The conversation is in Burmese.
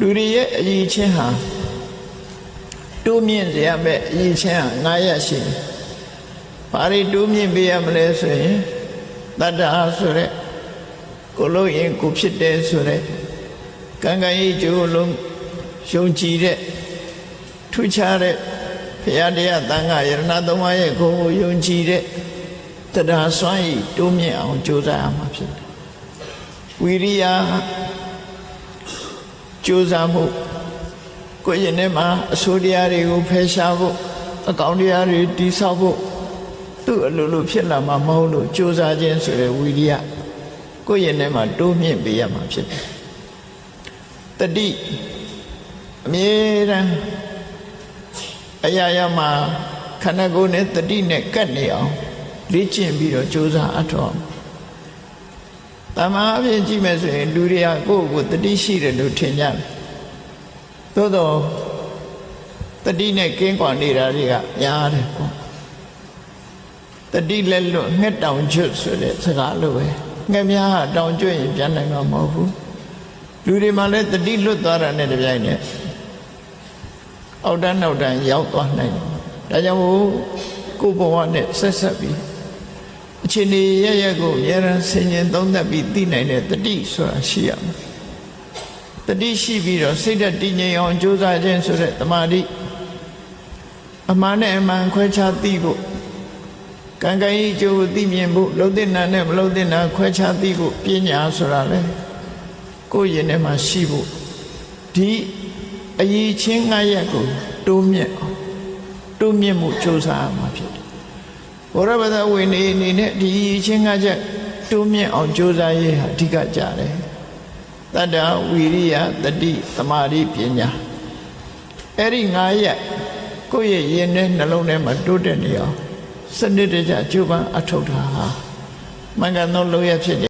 လူတွေရဲ့အရေးချင်းဟာတိုးမြင့်စေရမယ့်အရေးချင်းဟာ၅ရက်ရှိတယ်။ဘာတွေတိုးမြင့်ပေးရမလဲဆိုရင်တတ္တဟာဆိုတဲ့ကိုလို့ရင်ကိုဖြစ်တယ်ဆိုတဲ့ကံကံကြီးကျိုးလုံးယုံကြည်တဲ့ထူးခြားတဲ့ဘုရားတရားတန်ခါယရဏသုံးပါးရဲ့ကိုယ်ကိုယုံကြည်တဲ့တရားစွမ်းရည်တိုးမြင့်အောင်ကြိုးစားရမှာဖြစ်တယ်။ဝီရိယ ကြိုးစားမှုကိုယ်ရင်ထဲမှာအဆိုးတရားတွေကိုဖယ်ရှားဖို့အကောင်းတရားတွေတိဆောက်ဖို့သူ့အလိုလိုဖြစ်လာမှာမဟုတ်လို့ကြိုးစားခြင်းဆိုတဲ့ဝီရိယကိုယ်ရင်ထဲမှာတိုးမြင့်ပေးရမှာဖြစ်တယ်။တတိအမြဲတမ်းအရာရာမှာခန္ဓာကိုယ်နဲ့တတိနဲ့ကပ်နေအောင်လေ့ကျင့်ပြီးတော့ကြိုးစားအထောက် တမန်အပြင်ကြည့်မယ်ဆိုရင်လူတွေကကိုယ့်ကိုယ်တတိရှိတယ်လို့ထင်ကြတယ်သို့တော့တတိနဲ့ကင်းကွာနေတာတွေကများတယ်ပေါ့တတိလက်လွတ်ငှက်တောင်ကျွတ်ဆိုတဲ့စကားလိုပဲငှက်များဟာတောင်ကျွတ်ရင်ပြန်နိုင်မှာမဟုတ်ဘူးလူတွေမှလည်းတတိလွတ်သွားတာနဲ့တပြိုင်နက်အောက်တန်းနောက်တန်းရောက်သွားနိုင်တယ်ဒါကြောင့်မို့ကိုယ်ဘဝနဲ့ဆက်ဆက်ပြီး အချိန်ကြီးရရက်ကိုအများရန်ဆင်ញင်သုံးသပ်ပြီးသိနိုင်တဲ့တတိဆိုတာရှိရမယ်တတိရှိပြီးတော့စိတ်ဓာတ်တည်ငြိမ်အောင်ကြိုးစားခြင်းဆိုတဲ့တမာတိအမှန်နဲ့အမှန်ခွဲခြားသိဖို့ကံကံဤကျိုးသိမြင်ဖို့လှုပ်တဲ့နာနဲ့မလှုပ်တဲ့နာခွဲခြားသိဖို့ပညာဆိုတာလေကိုယ်ရင်ထဲမှာရှိဖို့ဒီအရေးချင်းငှက်ရက်ကိုတိုးမြင့်အောင်တိုးမြင့်မှုကြိုးစားရမှာဖြစ်တယ် ဘုရားဗဒဝိနေအနေနဲ့ဒီအရေးချင်းငှက်ချက်တိုးမြင့်အောင်ကြိုးစားရေးဟာအဓိကကြတယ်တတ္တဝီရိယတတိသမာဓိပညာအဲ့ဒီ၅ရက်ကိုယ့်ရဲ့ရင်ထဲနှလုံးထဲမှာတိုးတက်နေအောင်စနစ်တကျကြိုးပမ်းအထောက်ထားဟာမင်္ဂန်သောလောရဖြစ်တယ်